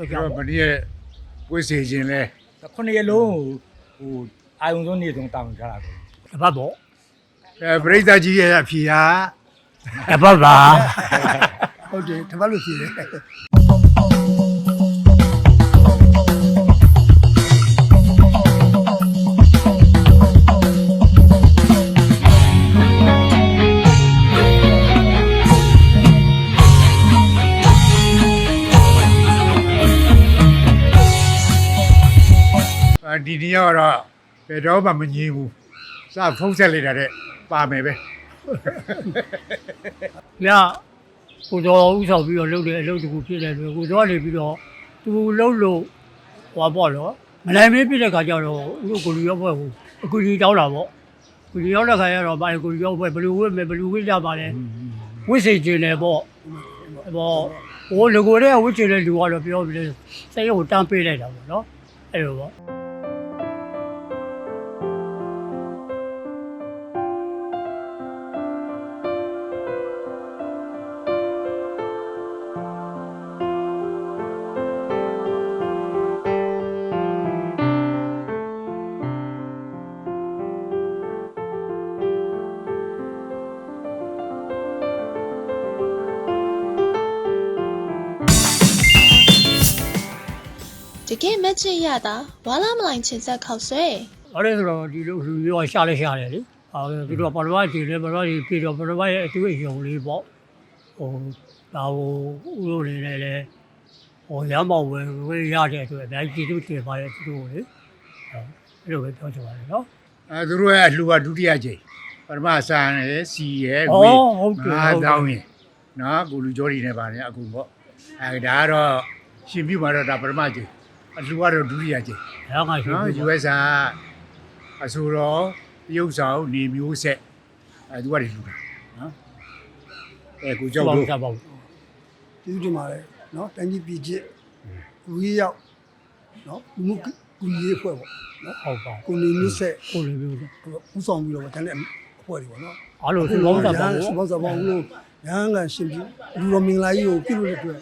ထွက်ကြကျွန်ပါတော်မနေ့ကဝစ်စီခြင်းလဲခုနှစ်ရက်လုံးဟိုအာယုံဆုံးနေဆုံးတောင်းထားတာကိုတပတ်ပေါ့အဲပရိသတ်ကြီးရဲ့အဖြေဟာတပတ်ပါဟုတ်တယ်တပတ်လို့ရှိတယ် ဒီနေ့ကတော့ဘယ်တော့မှမငြင်းဘူးစဖုံးဆက်လိုက်တာတဲ့ပါမယ်ပဲညကိုတော်ဥဆောင်ပြီးတော့လုပ်တဲ့အလုပ်တကူဖြစ်တယ်လို့ကိုတော်ကနေပြီးတော့သူလှုပ်လို့ဟွာပေါ့နော်မနိုင်မင်းပြတဲ့ခါကျတော့ဥကိုလူရောက်ဖွဲ့ကိုအကူကြီးတောင်းတာပေါ့ကူကြီးရောက်တဲ့ခါကျတော့ဘာကူကြီးရောက်ဖွဲ့ဘယ်လိုဝစ်မယ်ဘယ်လိုဝစ်ကြပါလဲဝစ်စေခြင်းတယ်ပေါ့ပေါ့ဟိုလူကိုယ်တည်းကဝစ်ချင်တဲ့လူကတော့ပြောပြီးလဲစိတ်ကိုတန်းပေးလိုက်တာပေါ့နော်အဲ့လိုပေါ့ တကယ်မချစ်ရတာဝါလာမလိုင်ချင်ဆက်ခောက်ဆွဲအဲ့ဒါဆိုတော့ဒီလိုလူမျိုးကရှာလဲရှာတယ်လေအဲသူတို့ကပရမတ်ကြီးလေပရမတ်ကြီးပြည်တော့ပရမတ်ရဲ့အတူအယုံလေးပေါ့ဟိုဒါဟိုဥလို့နေလေလေဟိုရမ်းမောင်ဝင်ဝေးရတဲ့အတွက်အများကြီးကျေးဇူးတင်ပါတယ်သူတို့ကိုလေအဲ့လိုပဲပြောချင်ပါတယ်နော်အဲသူတို့ရဲ့အလှူကဒုတိယကြိမ်ပထမဆန်ရယ်စီရယ်ဩဝေးဟုတ်တယ်ငါးဟုတ်တတောယ်င်းရင်နော်ကိုလူကြောတွေနဲ့ပါတယ်အခုပေါ့အဲဒါကတော့ရှင်ပြမှာတော့ဒါပထမကြိမ် အလှူကတော့ဒုတိယကြိမ်အဲ့ငါရှိနော်ပြီ US ကအဆိုတော့ရုပ်ဆောင်နေမျိုးဆက်အဲသူကတွေလှူတာနော်အဲကိုကြောက်ဘောတို့က်စားပေါ့ကျေးဇူးတင်ပါတယ်နော်တန်ကြီးပြည်ချစ်ဝီးရောက်နော်ဘုမှုကူကြီးဖွဲ့ပေါ့နော်ဟုတ်ပါကိုနေမြစ်ဆက်ကိုလိုမျိုးဥဆောင်ပြီးတော့တန်တဲ့အဖွဲ့တွေပေါ့နော်အားလို့သူလုံးစားပါစဘူးပေါင်းစပေါင်းလို့ရဟန်းကရှင်ပြီလူတော်မင်္ဂလာကြီးကိုပြုလို့တဲ့အတွက်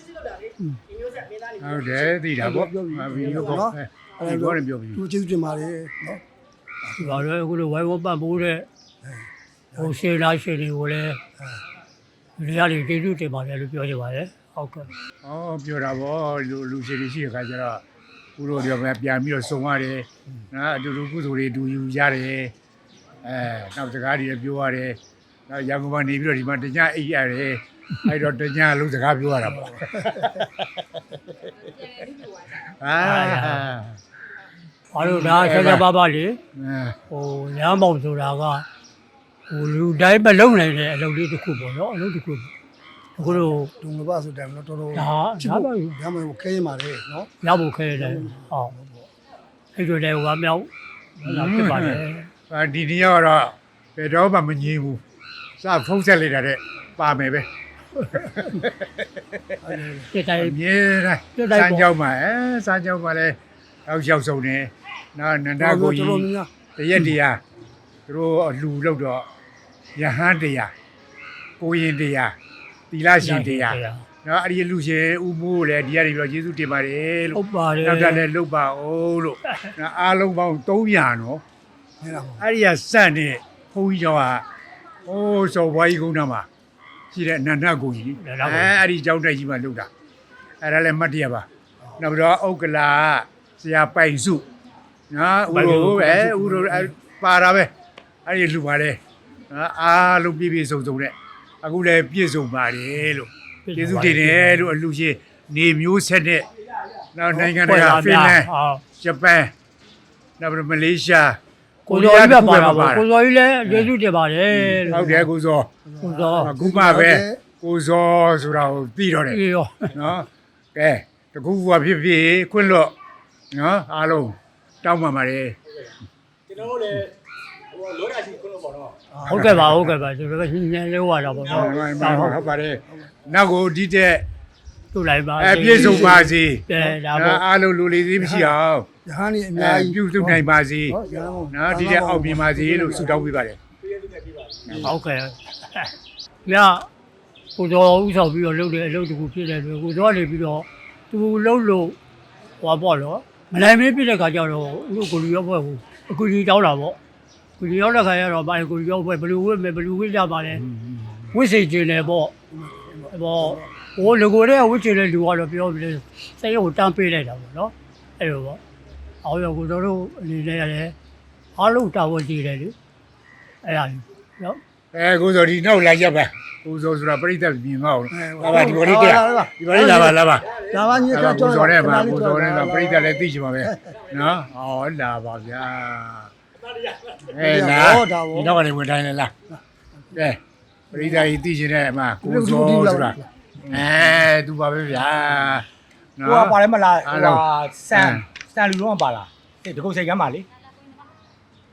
ဟုတ်တယ်သိတာပေါ့ပြောပြီဗီဒီယိုကောနော်အဲပြောတယ်ပြောပြီသူကျေးဇူးတင်ပါတယ်နော်ဒီပါလေအခုလိုဝိုင်းဝန်းပတ်ဖို့တဲ့ဟိုရှေးလားရှေးတွေကိုလည်းဒီရည်ကျေးဇူးတင်ပါတယ်လို့ပြောချင်ပါတယ်ဟုတ်ကဲ့ဩပြောတာပေါ့လူလူရှိရှိတဲ့ခါကျတော့ကုလိုတွေပဲပြန်ပြီးတော့စုံရတယ်နော်အတူတူကုသိုလ်တွေတူယူရတယ်အဲနောက်စကားတွေပြောရတယ်နောက်ရန်ကုန်မှာနေပြီးတော့ဒီမှာတညအိပ်ရတယ်အဲ့တော့တညလုံးစကားပြောရတာပေါ့ အာဘာလို့ဒါဆက်ဆက်ပါပါလေအဲဟိုရမ်းပေါင်ဆိုတာကဟိုလူတိုင်းမလုံနိုင်တဲ့အလုပ်လေးတစ်ခုပေါ့နော်အလုပ်တစ်ခုအခုလိုဒုံလပါဆိုတယ်နော်တော်တော်ဒါဒါပါရမယ်ခဲရင်ပါတယ်နော်ရဖို့ခဲတယ်ဟုတ်အဲ့လိုလည်းဟိုကမြောက်လာဖြစ်ပါတယ်အာဒီနေ့ကတော့ဘယ်တော့မှမငြင်းဘူးစဖုံးဆက်လိုက်တာတဲ့ပါမယ်ပဲ ဒီတိုင်းအမြဲတမ်းပြတ်တိုက်စမ်းပေါ့ကြောင်းမှာအဲစမ်းကြောင်းမှာလည်းရောက်ရောက်ဆုံးနေနော်နန္ဒကိုကြီးတော်တော်များတရက်တရားသူတို့အလှူလို့တော့ယဟန်တရားကိုရင်တရားသီလရှင်တရားနော်အဲ့ဒီလူရှင်ဥမိုးလည်းဒီရည်ပြီးတော့ယေရှုတင်ပါတယ်လို့ ဟုတ်ပါတယ်နောက်တက်လည်းလုတ်ပါအောင်လို့နော်အားလုံးပေါင်း300နော်နေလားအဲ့ဒီကစန့်နေဘုန်းကြီးကျောင်းကဟိုးစော်ဘွားကြီးကုန်းသားမှာ ရှိတဲ့အနန္ဒကိုကြီးအဲအဲ့ဒီကျောင်းတက်ကြီးမှာလုတ်တာအဲ့ဒါလည်းမှတ်တရပါနောက်ပြီးတော့ဥက္ကလာဆရာပိုင်စုနော်ဦးတို့ပဲဦးတို့ပါတာပဲအဲ့ဒီလူပါလေနော်အားလုံးပြည့်ပြည့်စုံစုံနဲ့အခုလည်းပြည့်စုံပါတယ်လို့ကျေးဇူးတင်တယ်လို့အလူရှင်နေမျိုးဆက်တဲ့နောက်နိုင်ငံတကာဖင်လန်ဟုတ်ဂျပန်နောက်ပြီးတော့မလေးရှား ကိုစောကြီးပဲပါတာပေါ့ကိုစောကြီးလည်းကျေးဇူးတင်ပါတယ်လို့ဟုတ်တယ်ကိုစောကိုစောအခုမှပဲကိုစောဆိုတာကိုသိတော့တယ်အေးရောနော်ကဲတကူကဖြစ်ဖြစ်ခွင့်လွတ်နော်အားလုံးတောင်းပန်ပါတယ်ကျွန်တော်တို့လည်းဟိုလောတာရှိခုလို့ပေါ့နော်ဟုတ်ကဲ့ပါဟုတ်ကဲ့ပါကျွန်တော်လည်းညံလို့ရတာပေါ့ဟုနော်တ်ပါဟုတ်ပါတယ်နောက်ကိုဒီတဲ့သူ့လိုက်ပါအပြည့်စုံပါစေအဲဒါပေါ့အားလုံးလူလေးသေးမရှိအောင် ရဟန်းကြီးအအဲများကြီးပြုစုနိုင်ပါစေဟုတ်ရဟန်းနော်ဒီတဲ့အောက်ပြင်ပါစေလို့ဆုတောင်းပေးပါတယ်ဟုတ်ကဲ့ညကိုတော်ဥဆောင်ပြီးတော့လုပ်တဲ့အလုပ်တကူဖြစ်တယ်လို့ကိုတော်ကနေပြီးတော့သူလှုပ်လို့ဟဟိုပေါ့နော်မနိုင်မင်းပြတဲ့ခါကျတော့ဦးတို့ကိုလူရောဖွဲ့ကိုအကူကြီးတောင်းတာပေါ့ကူကြီးရောက်တဲ့ခါကျတော့ဘာကူကြီးရောက်ဖွဲ့ဘယ်လိုဝစ်မယ်ဘယ်လိုဝစ်ကြပါလဲဝစ်စေခြင်းတယ်ပေါ့ပေါ့ဟိုလူကိုတဲ့ဝစ်ချင်တဲ့လူကတော့ပြောပြီးစိတ်ကိုတန်းပေးလိုက်တာပေါ့နော်အဲ့လိုပေါ့ အောင်ရကိုတို့တို့အနေနဲ့ရတယ်အားလုံးတာဝန်ကြည့်တယ်လေအဲ့ဒါနော်အဲကိုစောဒီနောက်လာရက်ပါကိုစောဆိုတာပြိတ္တမြင်မအောင်လာပါဒီဘောလေးတက်ဒီဘောလေးလာပါလာပါဒါပါညီအဲ့ကတော့ကြောကိုက်စောနဲ့ပါကိုစောနဲ့တော့ပြိတ္တလည်းသိချင်ပါပဲနော်ဟောလာပါဗျာအဲလာဒီတော့ကနေဝင်တိုင်းလဲလားကဲပြိတ္တကြီးသိချင်တဲ့အမကိုစောဆိုတာအဲသူပါပဲဗျာကိုကပါလဲမလားအားဟိုလုံးဟာဆန် ဆန်လူတော့ပါလားဒီတကုတ်စိတ်ကမ်းပါလေ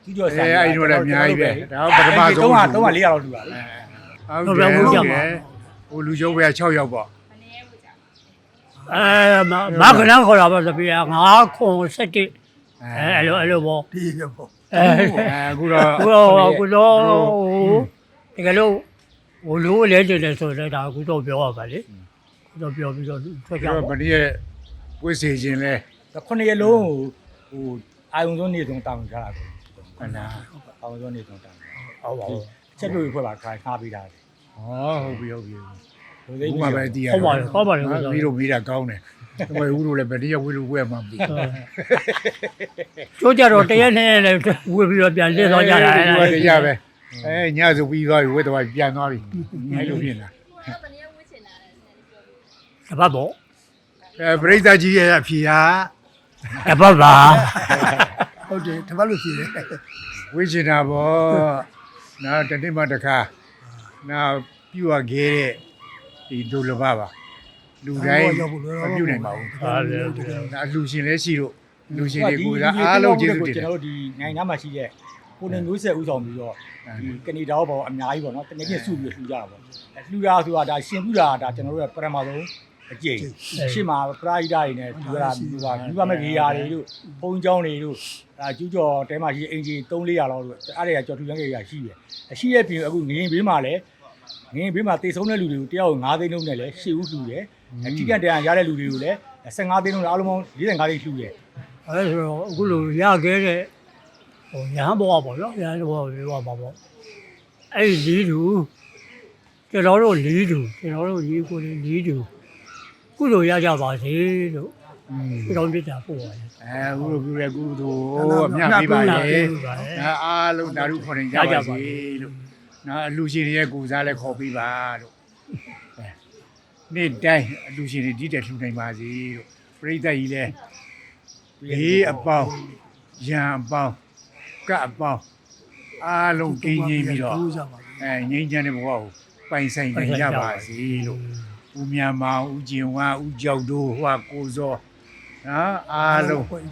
ကြည့်ကြောဆန်အဲအဲ့ဒီတော့လည်းအများကြီးပဲဒါပထမဆုံး300 300 400လောက်လူပါလေဟုတ်တယ်ဟုတ်တယ်ဟိုလူကျုပ်ပဲ6ယောက်ပေါ့အဲမမကနခေါ်တာပေါ့တပြား9ခွန်7အဲအဲ့လိုအဲ့လိုပေါ့ဒီရပေါ့အဲအခုတော့ကိုတော့ကိုတော့တကယ်လို့ဟိုလိုလဲကျင်တယ်ဆိုတော့ဒါအခုတော့ပြောရပါလေကိုတော့ပြောပြီးတော့ထွက်ကြကျွန်ပါတော်ဗတိရဲ့ပွေးစီခြင်းလဲ ခုနှစ်ရက်လုံးဟိုအာယုံစုံနေဆုံးတောင်းထားတာကိုခဏအာယုံစုံနေဆုံးတောင်းဟုတ်ပါဘူးချက်လို့ဖွဲ့ပါခါခါပေးတာလေဟောဟုတ်ပြီဟုတ်ပြီလူဥသိမာပဲတည်ရဟုတ်ပါတယ်ဟုတ်ပါတယ်ကိုပြီးတော့တော့မိတာကောင်းတယ်ဟိုဦးတို့လည်းဗတိရဲ့ဝေလို့ဝဲမှမသိကျိုးကြတော့တရက်နဲ့လည်းဝေပြီးတော့ပြန်လစ်သွားကြတာဒီကတရားပဲအဲညဆိုပြီးသွားပြီဝဲတော့ပြန်သွားပြီအဲ့လိုဖြစ်လာတပတ်ပေါ့အဲပရိသတ်ကြီးရဲ့အဖြေဟာ တပတ်ပါဟုတ်တယ်တပတ်လို့ရှိတယ်ဝိချင်တာပေါ့နောက်တနေ့မှတစ်ခါနောက်ပြုတ်ရခဲ့တဲ့ဒီဒုလဘပါလူတိုင်းမပြုတ်နိုင်ပါဘူးဟာလေဒါလူရှင်လည်းရှိတော့လူရှင်တွေကအားလုံးကျေးဇူးတင်ကျွတယ်န်တော်တို့ဒီနိုင်နာမှာရှိတဲ့ကိုနေမျိုးဆက်ဥဆောင်ပြီးတော့ဒီကနေဒါဘောအများကြီးပေါ့နော်တကယ်ချင်းစုပြီးလှူကြတာပေါ့လှူတာဆိုတာဒါရှင်ပြတာဒါကျွန်တော်တို့ရဲ့ပရမဆုံး အကျိန်ရှေ့မှာပရာဟိတတွေနဲ့ပြူတာပြူပါပြူပါမဲ့ဂေယာတွေတို့ဘုံကျောင်းတွေတို့အဲကျူးကျော်တဲမှာရှိအင်ဂျီ3 400လောက်တို့အဲ့ဒါကကြော်ထူရန်ဂေယာရှိတယ်အရှိရဲ့ပြင်အခုငရင်ဘေးမှာလည်းငင်းဘေးမှာတိတ်ဆုံးတဲ့လူတွေကိုတယောက်5သိန်းလုံးနဲ့လဲရှေ့ဦးလှူတယ်အကြီးကတန်ရတဲ့လူတွေကိုလည်း15သိန်းလုံးအားလုံးပေါင်း45သိန်းလှူတယ်အဲဆိုတော့အခုလိုရခဲ့တဲ့ဟိုညာဘောပေါ့နော်ညာဘောပြောပါပေါ့အဲ့ဒီလူကျွန်တော်တို့၄လူကျွန်တော်တို့၄ကို၄လူ တူကုလိုရကြပါစေလို့อืมကျွန်တော်ပြတာပို့ပါတယ် အဲဦးတို့ပြုတဲ့ကုသိုလ်အမြတ်ပေးပါလေအဲအားလုံးဓာတုခေါ်နေကြပါစေလို့နော်အလူရှင်တွေရဲ့ကိုစားလည်းခေါ်ပေးပါလို့အဲနေ့တိုင်းအလူရှင်တွေဒီတက်လှူနိုင်ပါစေလို့ပြိတ္တကြီးလည်းဘေးအပေါင်းရံအပေါင်းကပ်အပေါင်းအားလုံးကင်းငြိမ်းပြီးတော့ဘူးကြပါအဲငြိမ်းချမ်းတဲ့ဘဝကိုပိုင်ဆိုင်နိုင်ကြပါစေလို့ ဦးမြတ်မောင်ဦးကျင်ဝါဦးကြောက်တို့ဟိုကကိုစောနော်အားလုံးဘူး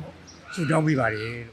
ဆုတောင်းပေးပါတယ်လို့